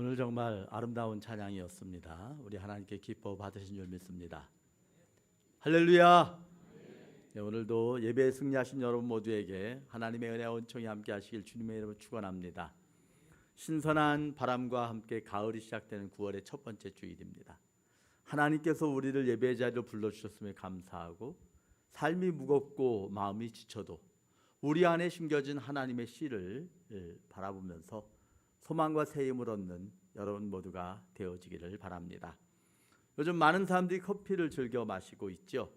오늘 정말 아름다운 찬양이었습니다. 우리 하나님께 기뻐 받으신 줄 믿습니다. 할렐루야. 네, 오늘도 예배에 승리하신 여러분 모두에게 하나님의 은혜와 은총이 함께 하시길 주님의 이름으로 축원합니다. 신선한 바람과 함께 가을이 시작되는 9월의 첫 번째 주일입니다. 하나님께서 우리를 예배 자리로 불러 주셨음에 감사하고 삶이 무겁고 마음이 지쳐도 우리 안에 심겨진 하나님의 씨를 예, 바라보면서 소망과 새 힘을 얻는 여러분 모두가 되어지기를 바랍니다. 요즘 많은 사람들이 커피를 즐겨 마시고 있죠.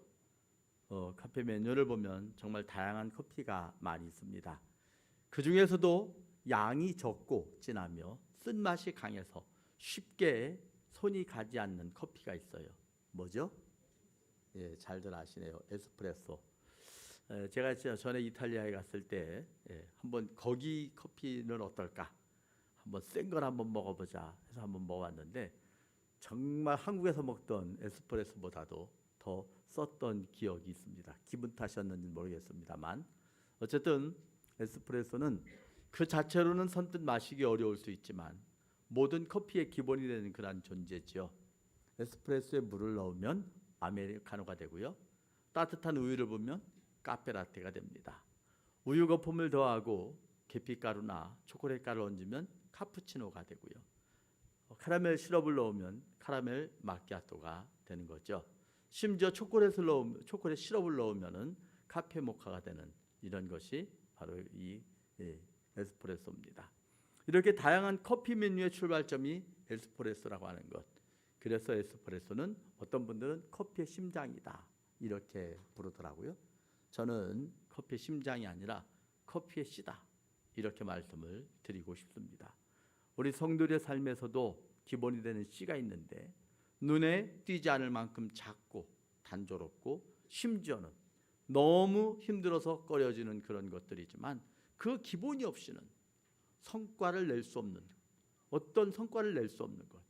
어, 카페 메뉴를 보면 정말 다양한 커피가 많이 있습니다. 그 중에서도 양이 적고 진하며 쓴 맛이 강해서 쉽게 손이 가지 않는 커피가 있어요. 뭐죠? 예, 잘들 아시네요. 에스프레소. 에, 제가 전에 이탈리아에 갔을 때 예, 한번 거기 커피는 어떨까? 한번 센 걸 한번 먹어보자 해서 한번 먹어봤는데 정말 한국에서 먹던 에스프레소보다도 더 썼던 기억이 있습니다. 기분 탓이었는지 모르겠습니다만 어쨌든 에스프레소는 그 자체로는 선뜻 마시기 어려울 수 있지만 모든 커피의 기본이 되는 그러한 존재지요. 에스프레소에 물을 넣으면 아메리카노가 되고요. 따뜻한 우유를 부으면 카페라테가 됩니다. 우유 거품을 더하고 계피가루나 초콜릿 가루를 얹으면 카푸치노가 되고요. 어, 카라멜 시럽을 넣으면 카라멜 마키아토가 되는 거죠. 심지어 초콜릿을 넣으면 초콜릿 시럽을 넣으면은 카페 모카가 되는 이런 것이 바로 이 예, 에스프레소입니다. 이렇게 다양한 커피 메뉴의 출발점이 에스프레소라고 하는 것. 그래서 에스프레소는 어떤 분들은 커피의 심장이다 이렇게 부르더라고요. 저는 커피의 심장이 아니라 커피의 씨다 이렇게 말씀을 드리고 싶습니다. 우리 성도의 삶에서도 기본이 되는 씨가 있는데 눈에 띄지 않을 만큼 작고 단조롭고 심지어는 너무 힘들어서 꺼려지는 그런 것들이지만 그 기본이 없이는 성과를 낼 수 없는 어떤 성과를 낼 수 없는 것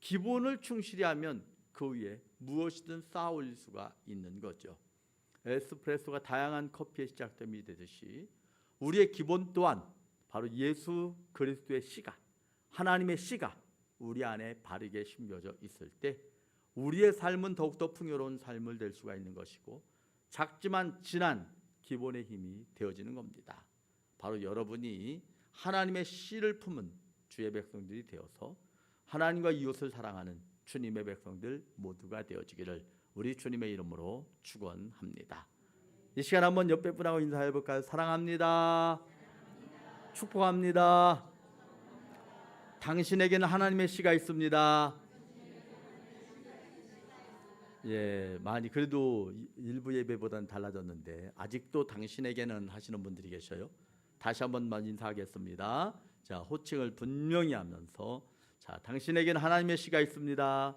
기본을 충실히 하면 그 위에 무엇이든 쌓아 올릴 수가 있는 거죠. 에스프레소가 다양한 커피의 시작점이 되듯이 우리의 기본 또한 바로 예수 그리스도의 씨가 하나님의 씨가 우리 안에 바르게 심겨져 있을 때 우리의 삶은 더욱더 풍요로운 삶을 될 수가 있는 것이고 작지만 진한 기본의 힘이 되어지는 겁니다. 바로 여러분이 하나님의 씨를 품은 주의 백성들이 되어서 하나님과 이웃을 사랑하는 주님의 백성들 모두가 되어지기를 우리 주님의 이름으로 축원합니다. 이 시간 한번 옆에 분하고 인사해 볼까요? 사랑합니다. 축복합니다. 당신에게는 하나님의 씨가 있습니다. 예, 많이 그래도 일부 예배보다는 달라졌는데 아직도 당신에게는 하시는 분들이 계셔요. 다시 한번만 인사하겠습니다. 자, 호칭을 분명히 하면서 자, 당신에게는 하나님의 씨가 있습니다.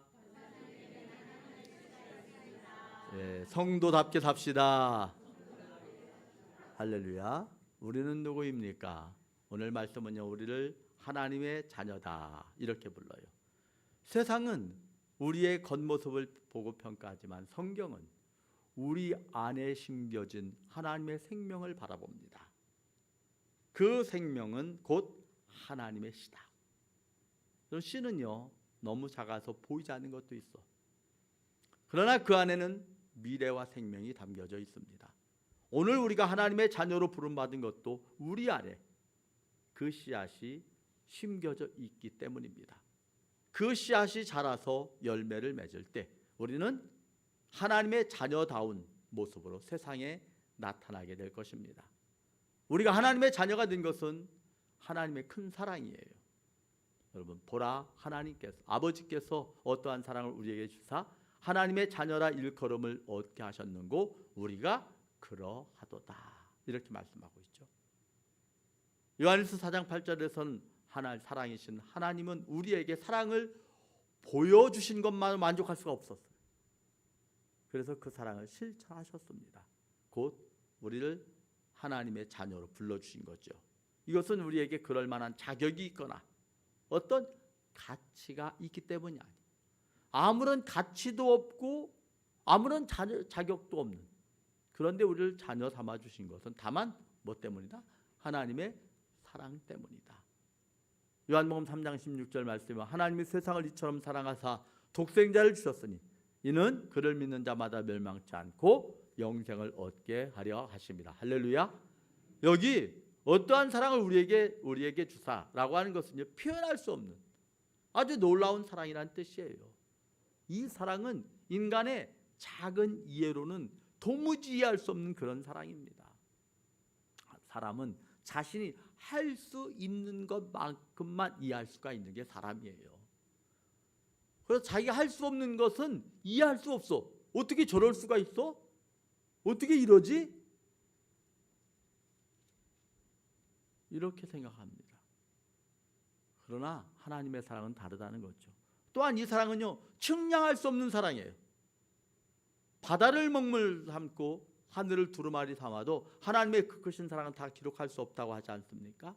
예, 성도답게 삽시다. 할렐루야. 우리는 누구입니까? 오늘 말씀은요, 우리를 하나님의 자녀다 이렇게 불러요. 세상은 우리의 겉모습을 보고 평가하지만 성경은 우리 안에 심겨진 하나님의 생명을 바라봅니다. 그 생명은 곧 하나님의 씨다. 씨는요 너무 작아서 보이지 않는 것도 있어. 그러나 그 안에는 미래와 생명이 담겨져 있습니다. 오늘 우리가 하나님의 자녀로 부름받은 것도 우리 안에 그 씨앗이 심겨져 있기 때문입니다. 그 씨앗이 자라서 열매를 맺을 때 우리는 하나님의 자녀다운 모습으로 세상에 나타나게 될 것입니다. 우리가 하나님의 자녀가 된 것은 하나님의 큰 사랑이에요. 여러분 보라 하나님께서 아버지께서 어떠한 사랑을 우리에게 주사 하나님의 자녀라 일컬음을 얻게 하셨는고 우리가 그러하도다 이렇게 말씀하고 있죠. 요한일서 4장 8절에서는 하나님 사랑이신 하나님은 우리에게 사랑을 보여주신 것만 만족할 수가 없었어요. 그래서 그 사랑을 실천하셨습니다. 곧 우리를 하나님의 자녀로 불러주신 거죠. 이것은 우리에게 그럴 만한 자격이 있거나 어떤 가치가 있기 때문이 아니에요. 아무런 가치도 없고 아무런 자격도 없는 그런데 우리를 자녀 삼아 주신 것은 다만 뭐 때문이다? 하나님의 사랑 때문이다. 요한복음 3장 16절 말씀에 하나님이 세상을 이처럼 사랑하사 독생자를 주셨으니 이는 그를 믿는 자마다 멸망치 않고 영생을 얻게 하려 하십니다. 할렐루야. 여기 어떠한 사랑을 우리에게 우리에게 주사라고 하는 것은 표현할 수 없는 아주 놀라운 사랑이라는 뜻이에요. 이 사랑은 인간의 작은 이해로는 도무지 이해할 수 없는 그런 사랑입니다. 사람은 자신이 할 수 있는 것만큼만 이해할 수가 있는 게 사람이에요. 그래서 자기가 할 수 없는 것은 이해할 수 없어. 어떻게 저럴 수가 있어? 어떻게 이러지? 이렇게 생각합니다. 그러나 하나님의 사랑은 다르다는 거죠. 또한 이 사랑은요 측량할 수 없는 사랑이에요. 바다를 먹물 삼고 하늘을 두루마리 삼아도 하나님의 그 크신 사랑은 다 기록할 수 없다고 하지 않습니까?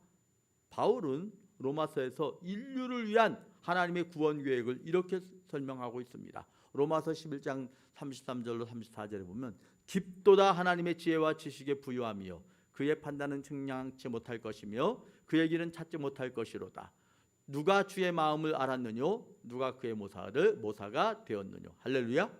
바울은 로마서에서 인류를 위한 하나님의 구원 계획을 이렇게 설명하고 있습니다. 로마서 11장 33절로 34절에 보면 깊도다 하나님의 지혜와 지식에 부유함이요 그의 판단은 측량치 못할 것이며 그의 길은 찾지 못할 것이로다. 누가 주의 마음을 알았느뇨? 누가 그의 모사를 모사가 되었느뇨? 할렐루야.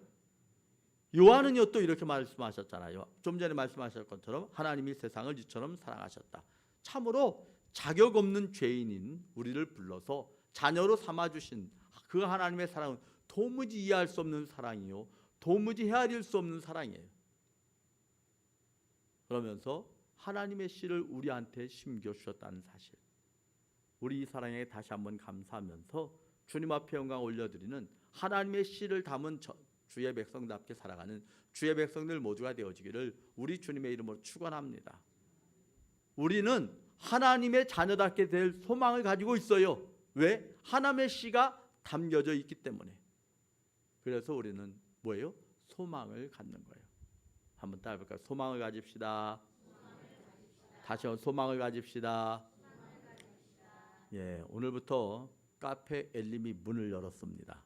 요한은요 또 이렇게 말씀하셨잖아요. 좀 전에 말씀하셨 것처럼 하나님이 세상을 이처럼 사랑하셨다. 참으로 자격 없는 죄인인 우리를 불러서 자녀로 삼아 주신 그 하나님의 사랑은 도무지 이해할 수 없는 사랑이요. 도무지 헤아릴 수 없는 사랑이에요. 그러면서 하나님의 씨를 우리한테 심겨 주셨다는 사실. 우리 이 사랑에 다시 한번 감사하면서 주님 앞에 영광 올려드리는 하나님의 씨를 담은 저, 주의 백성답게 살아가는 주의 백성들 모두가 되어지기를 우리 주님의 이름으로 축원합니다. 우리는 하나님의 자녀답게 될 소망을 가지고 있어요. 왜? 하나님의 씨가 담겨져 있기 때문에. 그래서 우리는 뭐예요? 소망을 갖는 거예요. 한번 따라 볼까요? 소망을 가집시다. 다시 한번 소망을 가집시다. 예, 오늘부터 카페 엘림이 문을 열었습니다.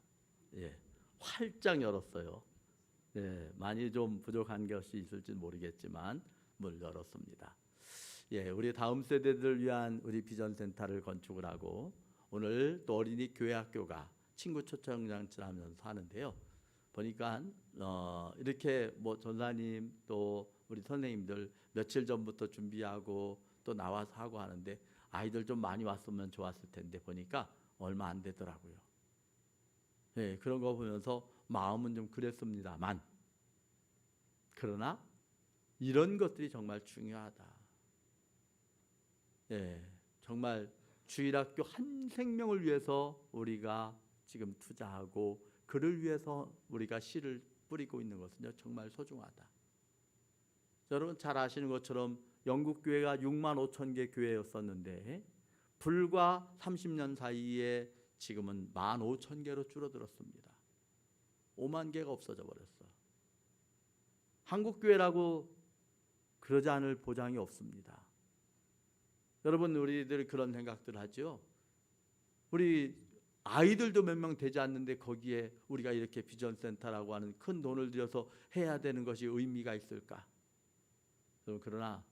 예, 활짝 열었어요. 예, 많이 좀 부족한 것이 있을지 모르겠지만 문을 열었습니다. 예, 우리 다음 세대들을 위한 우리 비전 센터를 건축을 하고 오늘 또 어린이 교회 학교가 친구 초청 장치를 하면서 하는데요. 보니까 어, 이렇게 뭐 전사님 또 우리 선생님들 며칠 전부터 준비하고 또 나와서 하고 하는데 아이들 좀 많이 왔으면 좋았을 텐데 보니까 얼마 안 되더라고요. 예, 그런 거 보면서 마음은 좀 그랬습니다만 그러나 이런 것들이 정말 중요하다. 예, 정말 주일학교 한 생명을 위해서 우리가 지금 투자하고 그를 위해서 우리가 씨를 뿌리고 있는 것은 정말 소중하다. 여러분 잘 아시는 것처럼 영국 교회가 6만 5천 개 교회였었는데 불과 30년 사이에 지금은 1만 5천 개로 줄어들었습니다. 5만 개가 없어져 버렸어. 한국 교회라고 그러지 않을 보장이 없습니다. 여러분 우리들 그런 생각들 하죠. 우리 아이들도 몇 명 되지 않는데 거기에 우리가 이렇게 비전 센터라고 하는 큰 돈을 들여서 해야 되는 것이 의미가 있을까? 그러나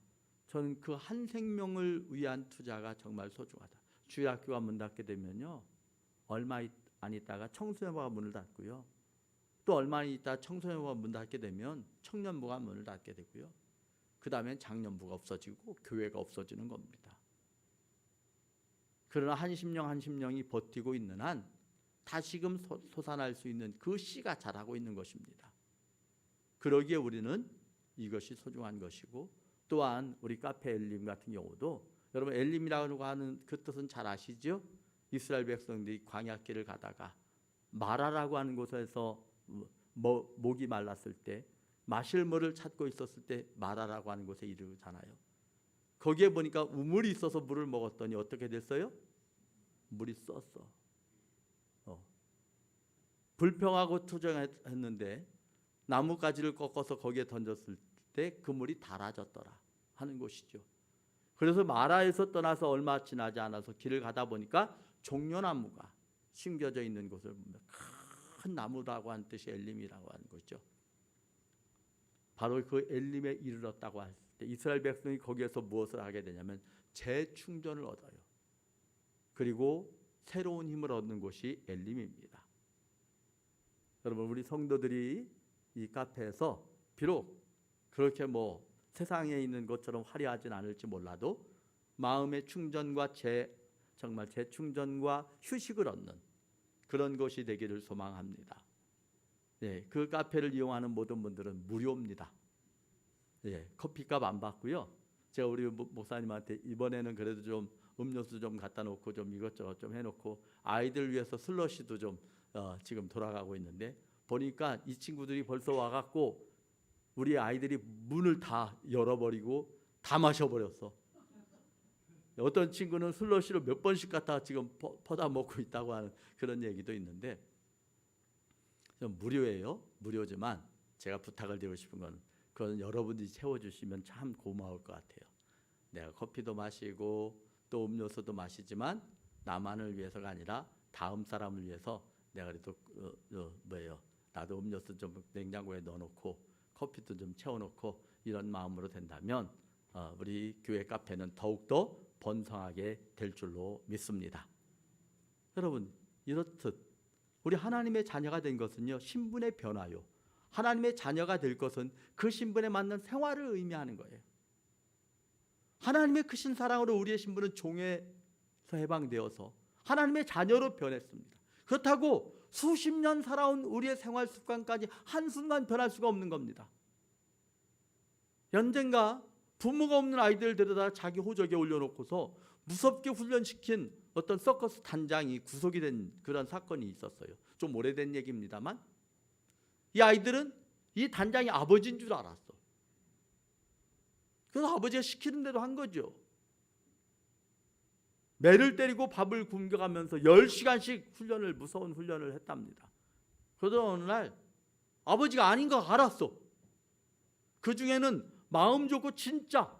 저는 그 한 생명을 위한 투자가 정말 소중하다. 주일 학교가 문 닫게 되면요. 얼마 안 있다가 청소년부가 문을 닫고요. 또 얼마 있다 청소년부가 문 닫게 되면 청년부가 문을 닫게 되고요. 그 다음엔 장년부가 없어지고 교회가 없어지는 겁니다. 그러나 한 심령 한 심령이 버티고 있는 한 다시금 솟아날 수 있는 그 씨가 자라고 있는 것입니다. 그러기에 우리는 이것이 소중한 것이고 또한 우리 카페 엘림 같은 경우도 여러분 엘림이라고 하는 그 뜻은 잘 아시죠? 이스라엘 백성들이 광야길을 가다가 마라라고 하는 곳에서 뭐, 목이 말랐을 때 마실 물을 찾고 있었을 때 마라라고 하는 곳에 이르잖아요. 거기에 보니까 우물이 있어서 물을 먹었더니 어떻게 됐어요? 물이 썼어. 어. 불평하고 투정했는데 나뭇가지를 꺾어서 거기에 던졌을 때 그 물이 달아졌더라 하는 것이죠. 그래서 마라에서 떠나서 얼마 지나지 않아서 길을 가다 보니까 종려나무가 심겨져 있는 곳을 보면 큰 나무라고 하는 뜻이 엘림이라고 하는 거죠. 바로 그 엘림에 이르렀다고 할 때 이스라엘 백성이 거기에서 무엇을 하게 되냐면 재충전을 얻어요. 그리고 새로운 힘을 얻는 곳이 엘림입니다. 여러분 우리 성도들이 이 카페에서 비록 그렇게 뭐 세상에 있는 것처럼 화려하진 않을지 몰라도 마음의 충전과 재 정말 재충전과 휴식을 얻는 그런 것이 되기를 소망합니다. 예, 그 카페를 이용하는 모든 분들은 무료입니다. 예, 커피값 안 받고요. 제가 우리 목- 목사님한테 이번에는 그래도 좀 음료수 좀 갖다 놓고 좀 이것저것 좀 해놓고 아이들 위해서 슬러시도 좀 어, 지금 돌아가고 있는데 보니까 이 친구들이 벌써 와갖고 우리 아이들이 문을 다 열어버리고 다 마셔버렸어. 어떤 친구는 슬러시를 몇 번씩 갖다 지금 퍼- 퍼다 먹고 있다고 하는 그런 얘기도 있는데 좀 무료예요. 무료지만 제가 부탁을 드리고 싶은 건 그건 여러분들이 채워주시면 참 고마울 것 같아요. 내가 커피도 마시고 또 음료수도 마시지만 나만을 위해서가 아니라 다음 사람을 위해서 내가 그래도 어, 어, 뭐예요? 나도 음료수 좀 냉장고에 넣어놓고 커피도 좀 채워놓고 이런 마음으로 된다면 어, 우리 교회 카페는 더욱더 번성하게 될 줄로 믿습니다. 여러분 이렇듯 우리 하나님의 자녀가 된 것은요 신분의 변화요. 하나님의 자녀가 될 것은 그 신분에 맞는 생활을 의미하는 거예요. 하나님의 크신 사랑으로 우리의 신분은 종에서 해방되어서 하나님의 자녀로 변했습니다. 그렇다고 수십 년 살아온 우리의 생활 습관까지 한순간 변할 수가 없는 겁니다. 언젠가 부모가 없는 아이들 데려다 자기 호적에 올려놓고서 무섭게 훈련시킨 어떤 서커스 단장이 구속이 된 그런 사건이 있었어요. 좀 오래된 얘기입니다만 이 아이들은 이 단장이 아버지인 줄 알았어. 그래서 아버지가 시키는 대로 한 거죠. 매를 때리고 밥을 굶겨가면서 10시간씩 훈련을 무서운 훈련을 했답니다. 그러던 어느 날 아버지가 아닌 거 알았어. 그 중에는 마음 좋고 진짜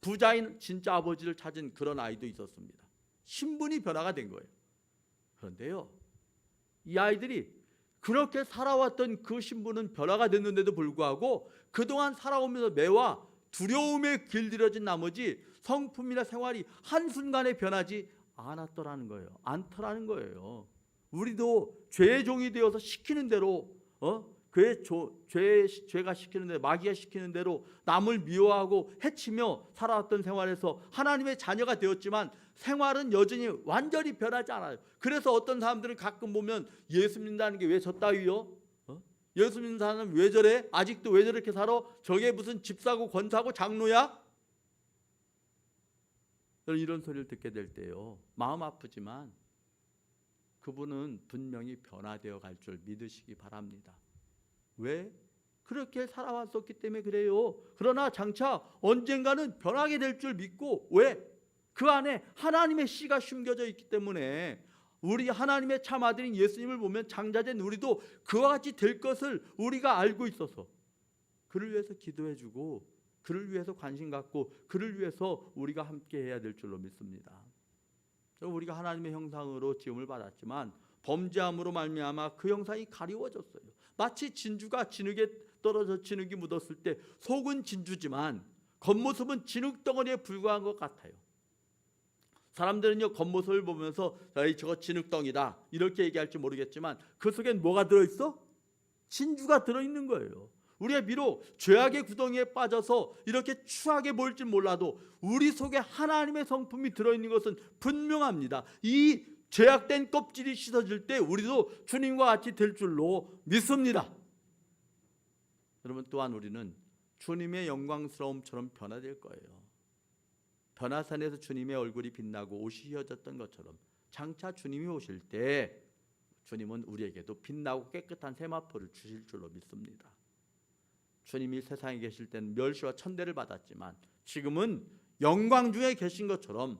부자인 진짜 아버지를 찾은 그런 아이도 있었습니다. 신분이 변화가 된 거예요. 그런데요. 이 아이들이 그렇게 살아왔던 그 신분은 변화가 됐는데도 불구하고 그동안 살아오면서 매와 두려움에 길들여진 나머지 성품이나 생활이 한순간에 변하지 않았더라는 거예요. 않더라는 거예요. 우리도 죄의 종이 되어서 시키는 대로 어? 조, 죄, 죄가 시키는 대로 마귀가 시키는 대로 남을 미워하고 해치며 살아왔던 생활에서 하나님의 자녀가 되었지만 생활은 여전히 완전히 변하지 않아요. 그래서 어떤 사람들은 가끔 보면 예수 믿는다는 게 왜 저 따위요? 어? 예수 믿는 사람은 왜 저래? 아직도 왜 저렇게 살아? 저게 무슨 집사고 권사고 장로야? 이런 소리를 듣게 될 때요. 마음 아프지만 그분은 분명히 변화되어 갈 줄 믿으시기 바랍니다. 왜? 그렇게 살아왔었기 때문에 그래요. 그러나 장차 언젠가는 변하게 될 줄 믿고 왜? 그 안에 하나님의 씨가 숨겨져 있기 때문에 우리 하나님의 참 아들인 예수님을 보면 장자된 우리도 그와 같이 될 것을 우리가 알고 있어서 그를 위해서 기도해 주고 그를 위해서 관심 갖고 그를 위해서 우리가 함께 해야 될 줄로 믿습니다. 우리가 하나님의 형상으로 지음을 받았지만 범죄함으로 말미암아 그 형상이 가리워졌어요. 마치 진주가 진흙에 떨어져 진흙이 묻었을 때 속은 진주지만 겉모습은 진흙 덩어리에 불과한 것 같아요. 사람들은요 겉모습을 보면서 에이 저거 진흙덩이다 이렇게 얘기할지 모르겠지만 그 속엔 뭐가 들어있어? 진주가 들어있는 거예요. 우리가 비록 죄악의 구덩이에 빠져서 이렇게 추하게 보일지 몰라도 우리 속에 하나님의 성품이 들어있는 것은 분명합니다. 이 죄악된 껍질이 씻어질 때 우리도 주님과 같이 될 줄로 믿습니다. 여러분 또한 우리는 주님의 영광스러움처럼 변화될 거예요. 변화산에서 주님의 얼굴이 빛나고 옷이 휘어졌던 것처럼 장차 주님이 오실 때 주님은 우리에게도 빛나고 깨끗한 세마포를 주실 줄로 믿습니다. 주님이 세상에 계실 때는 멸시와 천대를 받았지만 지금은 영광 중에 계신 것처럼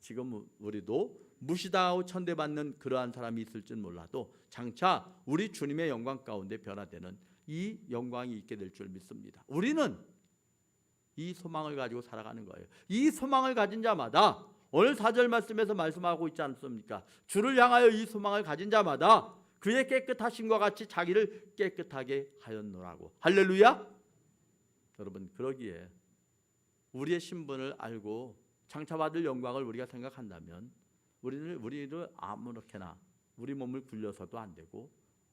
지금 우리도 무시당하고 천대받는 그러한 사람이 있을진 몰라도 장차 우리 주님의 영광 가운데 변화되는 이 영광이 있게 될 줄 믿습니다. 우리는 이 소망을 가지고 살아가는 거예요. 이 소망을 가진 자마다 오늘 사절 말씀에서 말씀하고 있지 않습니까? 주를 향하여 이 소망을 가진 자마다 그의 깨끗하심과 같이 자기를 깨끗하게 하였노라고. 할렐루야. 여러분 그러기에 우리의 신분을 알고 장차 받을 영광을 우리가 생각한다면 우리를 우리를 아무렇게나 우리 몸을 굴려서도 안 되고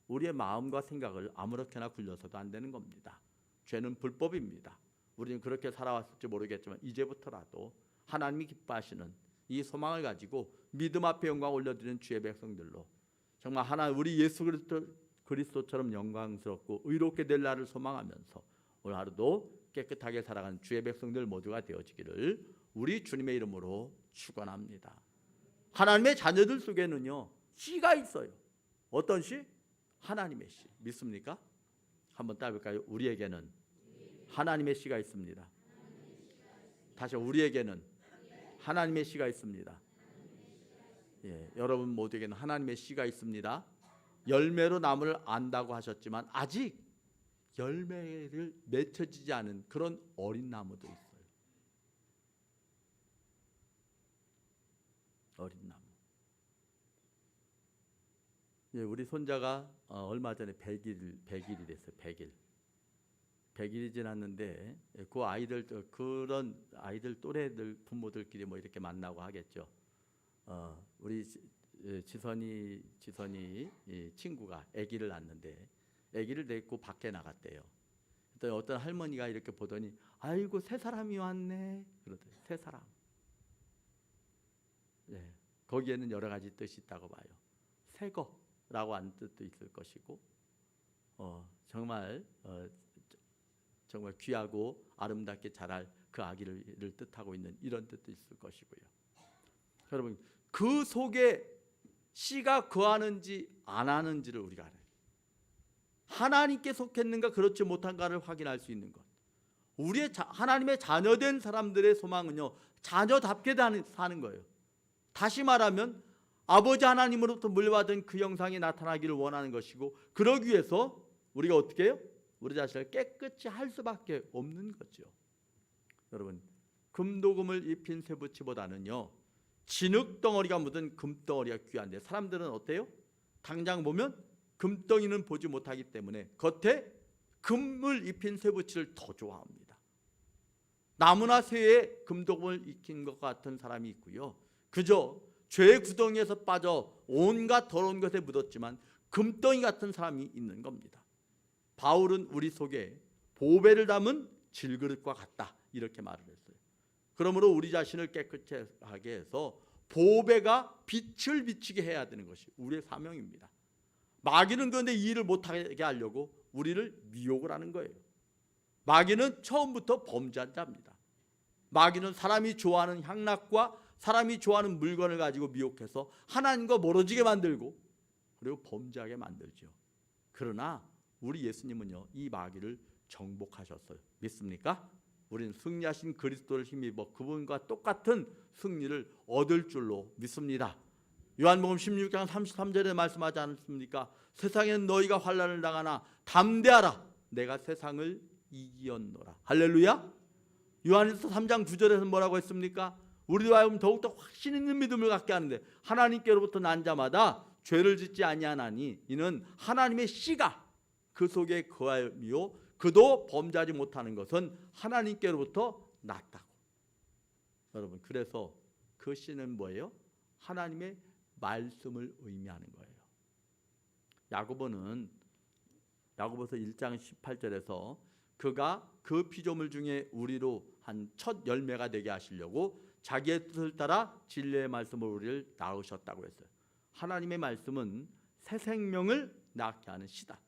우리의 마음과 생각을 아무렇게나 굴려서도 안 되는 겁니다. 죄는 불법입니다. 우리는 그렇게 살아왔을지 모르겠지만 이제부터라도 하나님이 기뻐하시는 이 소망을 가지고 믿음 앞에 영광 올려드리는 주의 백성들로 정말 하나 우리 예수 그리스도 그리스도처럼 영광스럽고 의롭게 될 날을 소망하면서 오늘 하루도 깨끗하게 살아가는 주의 백성들 모두가 되어지기를 우리 주님의 이름으로 축원합니다. 하나님의 자녀들 속에는요 씨가 있어요. 어떤 씨? 하나님의 씨. 믿습니까? 한번 따볼까요? 우리에게는 하나님의 씨가 있습니다. 다시 우리에게는 하나님의 씨가 있습니다. 예, 여러분 모두에게는 하나님의 씨가 있습니다. 열매로 나무를 안다고 하셨지만 아직 열매를 맺혀지지 않은 그런 어린 나무도 있어요. 어린 나무. 예, 우리 손자가 어, 얼마 전에 100일 100일이 됐어요. 100일. 100일이 지났는데 예, 그 아이들 또 그런 아이들 또래들 부모들끼리 뭐 이렇게 만나고 하겠죠. 어, 우리 지- 예, 지선이 지선이 이 친구가 아기를 낳는데 아기를 데리고 밖에 나갔대요. 그랬더니 어떤 할머니가 이렇게 보더니 아이고 새 사람이 왔네 그러더니 새 사람. 예, 거기에는 여러 가지 뜻이 있다고 봐요. 새거 라고 한 뜻도 있을 것이고, 어, 정말 어, 저- 정말 귀하고 아름답게 자랄 그 아기를 를 뜻하고 있는 이런 뜻도 있을 것이고요. 여러분 그 속에 씨가 거하는지 안 하는지를 우리가 알아요. 하나님께 속했는가 그렇지 못한가를 확인할 수 있는 것. 우리의 자, 하나님의 자녀된 사람들의 소망은요 자녀답게 사는 거예요. 다시 말하면 아버지 하나님으로부터 물받은 그 영상이 나타나기를 원하는 것이고 그러기 위해서 우리가 어떻게 해요? 우리 자신을 깨끗이 할 수밖에 없는 거죠. 여러분 금도금을 입힌 쇠붙이보다는요 진흙 덩어리가 묻은 금덩어리가 귀한데 사람들은 어때요? 당장 보면 금덩이는 보지 못하기 때문에 겉에 금을 입힌 쇠붙이를 더 좋아합니다. 나무나 새에 금도금을 익힌 것 같은 사람이 있고요. 그저 죄의 구덩이에서 빠져 온갖 더러운 것에 묻었지만 금덩이 같은 사람이 있는 겁니다. 바울은 우리 속에 보배를 담은 질그릇과 같다 이렇게 말을 했어요. 그러므로 우리 자신을 깨끗하게 해서 보배가 빛을 비치게 해야 되는 것이 우리의 사명입니다. 마귀는 그런데 이 일을 못하게 하려고 우리를 미혹을 하는 거예요. 마귀는 처음부터 범죄한 자입니다. 마귀는 사람이 좋아하는 향락과 사람이 좋아하는 물건을 가지고 미혹해서 하나님과 멀어지게 만들고 그리고 범죄하게 만들죠. 그러나 우리 예수님은요 이 마귀를 정복하셨어요. 믿습니까? 우리는 승리하신 그리스도를 힘입어 그분과 똑같은 승리를 얻을 줄로 믿습니다. 요한복음 16장 33절에 말씀하지 않습니까? 세상에는 너희가 환난을 당하나 담대하라. 내가 세상을 이기었노라. 할렐루야. 요한일서 3장 9절에서 뭐라고 했습니까? 우리도 하여금 더욱더 확신 있는 믿음을 갖게 하는데 하나님께로부터 난 자마다 죄를 짓지 아니하나니 이는 하나님의 씨가 그 속에 거하며 그도 범죄하지 못하는 것은 하나님께로부터 났다고. 여러분 그래서 그 씨는 뭐예요? 하나님의 말씀을 의미하는 거예요. 야고보는 야고보서 1장 18절에서 그가 그 피조물 중에 우리로 한 첫 열매가 되게 하시려고 자기의 뜻을 따라 진리의 말씀으로 우리를 낳으셨다고 했어요. 하나님의 말씀은 새 생명을 낳게 하는 시다.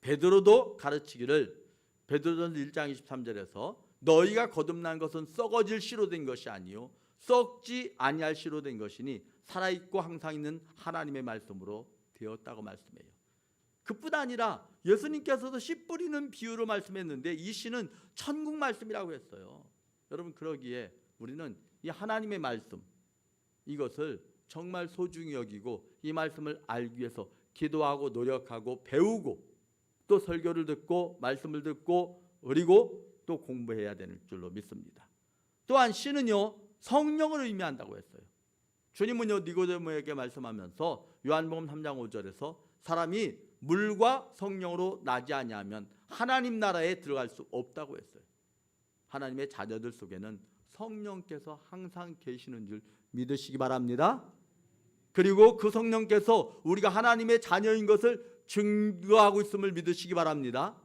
베드로도 가르치기를 베드로전서 1장 23절에서 너희가 거듭난 것은 썩어질 씨로 된 것이 아니요 썩지 아니할 씨로 된 것이니 살아 있고 항상 있는 하나님의 말씀으로 되었다고 말씀해요. 그뿐 아니라 예수님께서도 씨 뿌리는 비유로 말씀했는데 이 씨는 천국 말씀이라고 했어요. 여러분 그러기에 우리는 이 하나님의 말씀 이것을 정말 소중히 여기고 이 말씀을 알기 위해서 기도하고 노력하고 배우고 또 설교를 듣고 말씀을 듣고 그리고 또 공부해야 되는 줄로 믿습니다. 또한 씨는요 성령을 의미한다고 했어요. 주님은요 니고데모에게 말씀하면서 요한복음 3장 5절에서 사람이 물과 성령으로 나지 아니하면 하나님 나라에 들어갈 수 없다고 했어요. 하나님의 자녀들 속에는 성령께서 항상 계시는 줄 믿으시기 바랍니다. 그리고 그 성령께서 우리가 하나님의 자녀인 것을 증거하고 있음을 믿으시기 바랍니다.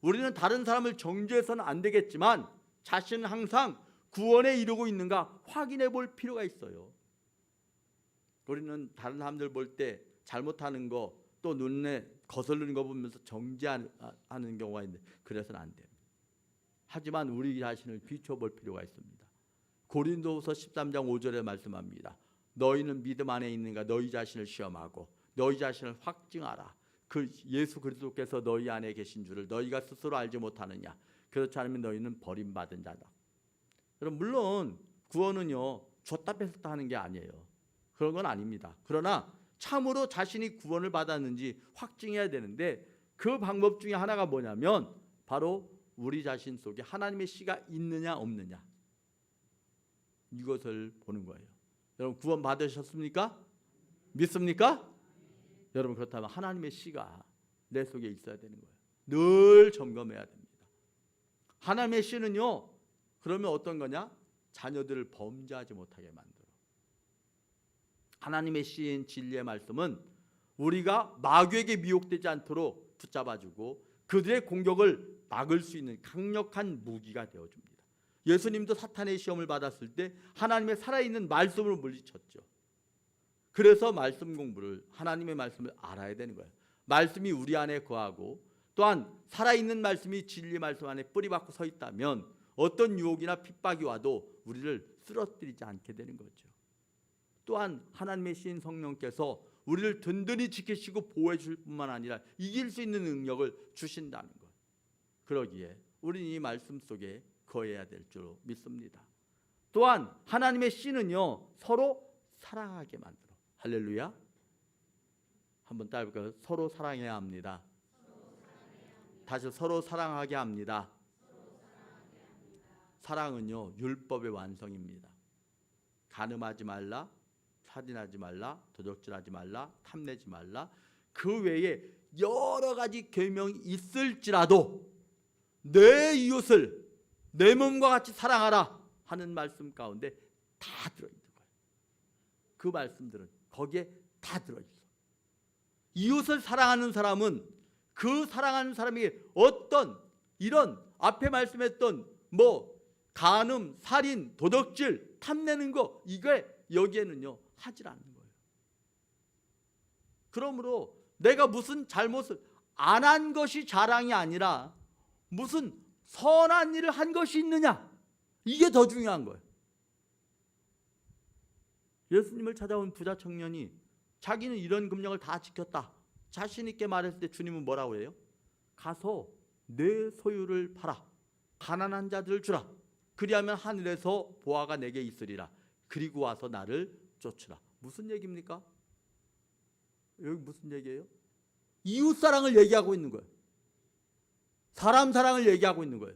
우리는 다른 사람을 정죄해서는 안 되겠지만 자신은 항상 구원에 이르고 있는가 확인해 볼 필요가 있어요. 우리는 다른 사람들 볼 때 잘못하는 거 또 눈에 거슬리는 거 보면서 정죄하는 경우가 있는데 그래서는 안 돼요. 하지만 우리 자신을 비춰볼 필요가 있습니다. 고린도후서 13장 5절에 말씀합니다. 너희는 믿음 안에 있는가 너희 자신을 시험하고 너희 자신을 확증하라. 그 예수 그리스도께서 너희 안에 계신 줄을 너희가 스스로 알지 못하느냐. 그렇지 않으면 너희는 버림받은 자다. 여러분 물론 구원은요 줬다 뺐다 하는 게 아니에요. 그런 건 아닙니다. 그러나 참으로 자신이 구원을 받았는지 확증해야 되는데 그 방법 중에 하나가 뭐냐면 바로 우리 자신 속에 하나님의 씨가 있느냐 없느냐 이것을 보는 거예요. 여러분 구원 받으셨습니까? 믿습니까? 여러분 그렇다면 하나님의 씨가 내 속에 있어야 되는 거예요. 늘 점검해야 됩니다. 하나님의 씨는요. 그러면 어떤 거냐? 자녀들을 범죄하지 못하게 만들어. 하나님의 씨인 진리의 말씀은 우리가 마귀에게 미혹되지 않도록 붙잡아주고 그들의 공격을 막을 수 있는 강력한 무기가 되어줍니다. 예수님도 사탄의 시험을 받았을 때 하나님의 살아있는 말씀으로 물리쳤죠. 그래서 말씀 공부를 하나님의 말씀을 알아야 되는 거예요. 말씀이 우리 안에 거하고 또한 살아있는 말씀이 진리 말씀 안에 뿌리박고 서 있다면 어떤 유혹이나 핍박이 와도 우리를 쓰러뜨리지 않게 되는 거죠. 또한 하나님의 신 성령께서 우리를 든든히 지키시고 보호해 줄 뿐만 아니라 이길 수 있는 능력을 주신다는 것. 그러기에 우리는 이 말씀 속에 거해야 될줄 믿습니다. 또한 하나님의 씨는요 서로 사랑하게 만들어. 할렐루야. 한번 따볼까요? 서로 사랑해야 합니다. 다시 서로 사랑하게 합니다. 사랑은요 율법의 완성입니다. 간음하지 말라, 살인하지 말라, 도적질하지 말라, 탐내지 말라. 그 외에 여러 가지 계명이 있을지라도 내 이웃을 내 몸과 같이 사랑하라 하는 말씀 가운데 다 들어 있는 거예요. 그 말씀들은 거기에 다 들어 있어. 이웃을 사랑하는 사람은 그 사랑하는 사람에게 어떤 이런 앞에 말씀했던 뭐 간음, 살인, 도덕질, 탐내는 거 이게 여기에는요 하질 않는 거예요. 그러므로 내가 무슨 잘못을 안 한 것이 자랑이 아니라 무슨 선한 일을 한 것이 있느냐 이게 더 중요한 거예요. 예수님을 찾아온 부자 청년이 자기는 이런 금령을 다 지켰다. 자신 있게 말했을 때 주님은 뭐라고 해요? 가서 내 소유를 팔아 가난한 자들을 주라. 그리하면 하늘에서 보아가 내게 있으리라. 그리고 와서 나를 쫓으라. 무슨 얘기입니까? 여기 무슨 얘기예요? 이웃 사랑을 얘기하고 있는 거예요. 사람 사랑을 얘기하고 있는 거예요.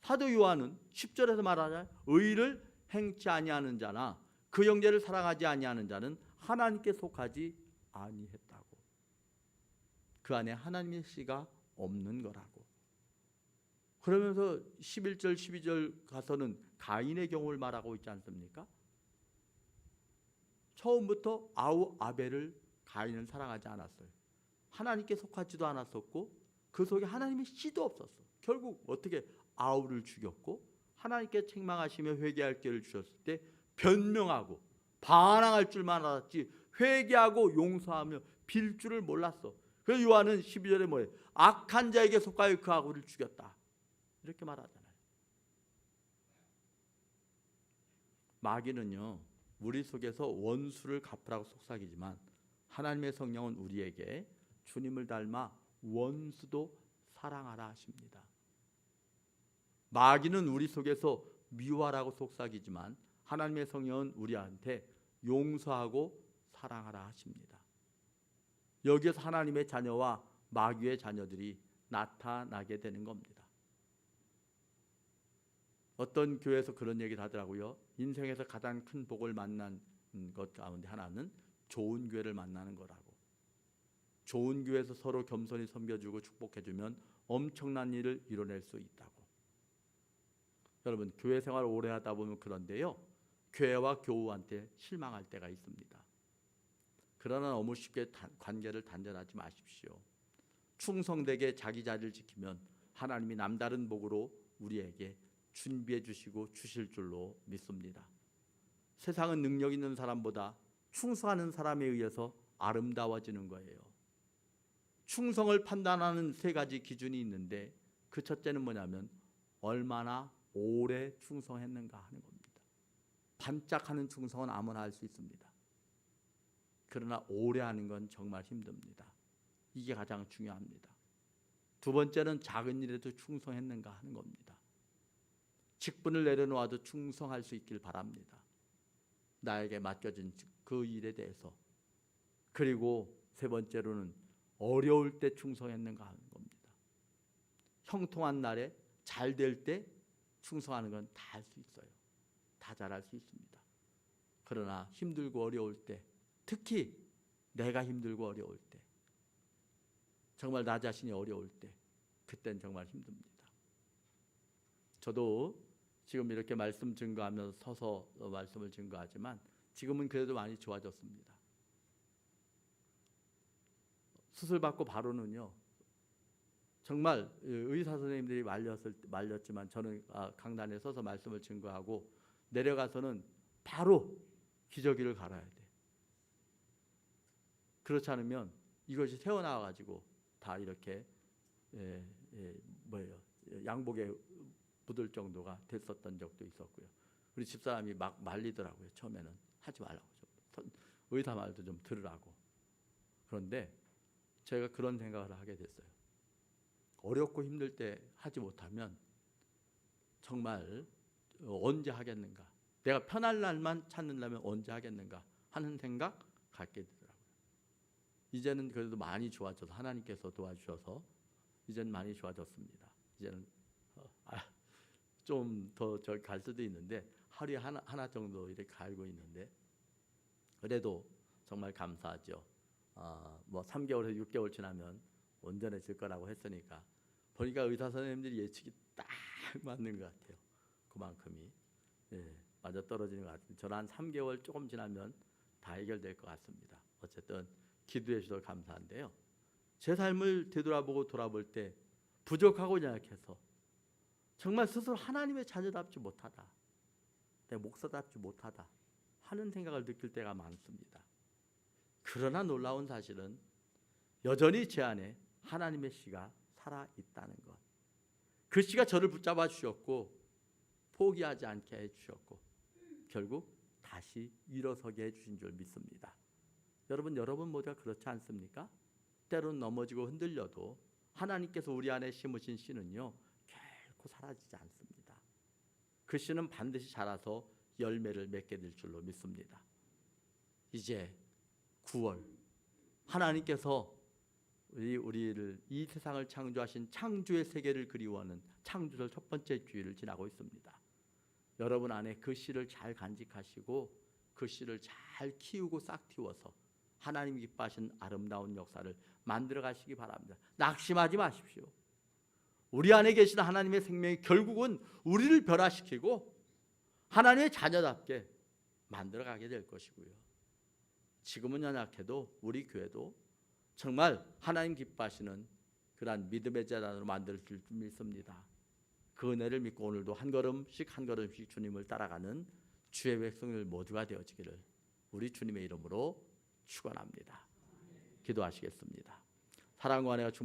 사도 요한은 10절에서 말하자 의를 행치 아니하는 자나 그 형제를 사랑하지 아니하는 자는 하나님께 속하지 아니했다고. 그 안에 하나님의 씨가 없는 거라고. 그러면서 11절 12절 가서는 가인의 경우를 말하고 있지 않습니까? 처음부터 아우 아벨을 가인을 사랑하지 않았어요. 하나님께 속하지도 않았었고 그 속에 하나님의 씨도 없었어. 결국 어떻게 아우를 죽였고 하나님께 책망하시며 회개할 기회를 주셨을 때 변명하고 반항할 줄만 알았지 회개하고 용서하며 빌 줄을 몰랐어. 그래서 요한은 12절에 뭐예요? 악한 자에게 속하여 그 아우를 죽였다. 이렇게 말하잖아요. 마귀는요. 우리 속에서 원수를 갚으라고 속삭이지만 하나님의 성령은 우리에게 주님을 닮아 원수도 사랑하라 하십니다. 마귀는 우리 속에서 미워하라고 속삭이지만 하나님의 성령은 우리한테 용서하고 사랑하라 하십니다. 여기에서 하나님의 자녀와 마귀의 자녀들이 나타나게 되는 겁니다. 어떤 교회에서 그런 얘기를 하더라고요. 인생에서 가장 큰 복을 만난 것 가운데 하나는 좋은 교회를 만나는 거라고. 좋은 교회에서 서로 겸손히 섬겨주고 축복해주면 엄청난 일을 이뤄낼 수 있다고. 여러분 교회 생활 오래 하다 보면 그런데요. 교회와 교우한테 실망할 때가 있습니다. 그러나 너무 쉽게 단- 관계를 단절하지 마십시오. 충성되게 자기 자리를 지키면 하나님이 남다른 복으로 우리에게 준비해 주시고 주실 줄로 믿습니다. 세상은 능력 있는 사람보다 충성하는 사람에 의해서 아름다워지는 거예요. 충성을 판단하는 세 가지 기준이 있는데 그 첫째는 뭐냐면 얼마나 오래 충성했는가 하는 겁니다. 반짝하는 충성은 아무나 할 수 있습니다. 그러나 오래 하는 건 정말 힘듭니다. 이게 가장 중요합니다. 두 번째는 작은 일에도 충성했는가 하는 겁니다. 직분을 내려놓아도 충성할 수 있길 바랍니다. 나에게 맡겨진 그 일에 대해서 그리고 세 번째로는 어려울 때 충성했는가 하는 겁니다. 형통한 날에 잘 될 때 충성하는 건 다 할 수 있어요. 다 잘할 수 있습니다. 그러나 힘들고 어려울 때 특히 내가 힘들고 어려울 때 정말 나 자신이 어려울 때 그땐 정말 힘듭니다. 저도 지금 이렇게 말씀 증거하면서 서서 어, 말씀을 증거하지만 지금은 그래도 많이 좋아졌습니다. 수술 받고 바로는요. 정말 의사 선생님들이 말렸을 때- 말렸지만 저는 아, 강단에 서서 말씀을 증거하고 내려가서는 바로 기저귀를 갈아야 돼. 그렇지 않으면 이것이 새어 나와 가지고 다 이렇게 예, 예, 뭐예요 양복에 묻을 정도가 됐었던 적도 있었고요. 우리 집사람이 막 말리더라고요. 처음에는 하지 말라고 좀 선- 의사 말도 좀 들으라고. 그런데 제가 그런 생각을 하게 됐어요. 어렵고 힘들 때 하지 못하면 정말 어, 언제 하겠는가? 내가 편할 날만 찾는다면 언제 하겠는가 하는 생각 갖게 되더라고요. 이제는 그래도 많이 좋아져서 하나님께서 도와주셔서 이제는 많이 좋아졌습니다. 이제는 어, 아, 좀더 저기 갈 수도 있는데 하루에 하나 하나 정도 이렇게 갈고 있는데 그래도 정말 감사하죠. 아, 뭐 3개월에서 6개월 지나면 온전해질 거라고 했으니까 보니까 의사 선생님들이 예측이 딱 맞는 것 같아요. 그만큼이 예, 맞아 떨어지는 것 같은데 저는 한 3개월 조금 지나면 다 해결될 것 같습니다. 어쨌든 기도해 주셔서 감사한데요. 제 삶을 되돌아보고 돌아볼 때 부족하고 연약해서 정말 스스로 하나님의 자녀답지 못하다. 내 목사답지 못하다. 하는 생각을 느낄 때가 많습니다. 그러나 놀라운 사실은 여전히 제 안에 하나님의 씨가 살아 있다는 것. 그 씨가 저를 붙잡아 주셨고 포기하지 않게 해 주셨고 결국 다시 일어서게 해 주신 줄 믿습니다. 여러분 여러분 모두가 그렇지 않습니까? 때론 넘어지고 흔들려도 하나님께서 우리 안에 심으신 씨는요 결코 사라지지 않습니다. 그 씨는 반드시 자라서 열매를 맺게 될 줄로 믿습니다. 이제 9월 하나님께서 우리 우리를 이 세상을 창조하신 창조의 세계를 그리워하는 창조절 첫 번째 주일을 지나고 있습니다. 여러분 안에 그 씨를 잘 간직하시고 그 씨를 잘 키우고 싹 틔워서 하나님 기뻐하신 아름다운 역사를 만들어 가시기 바랍니다. 낙심하지 마십시오. 우리 안에 계신 하나님의 생명이 결국은 우리를 변화시키고 하나님의 자녀답게 만들어 가게 될 것이고요. 지금은 연약해도 우리 교회도 정말 하나님 기뻐하시는 그러한 믿음의 재단으로 만들 줄 믿습니다. 그 은혜를 믿고 오늘도 한 걸음씩 한 걸음씩 주님을 따라가는 주의 백성들 모두가 되어지기를 우리 주님의 이름으로 축원합니다. 기도하시겠습니다. 사랑과 은혜가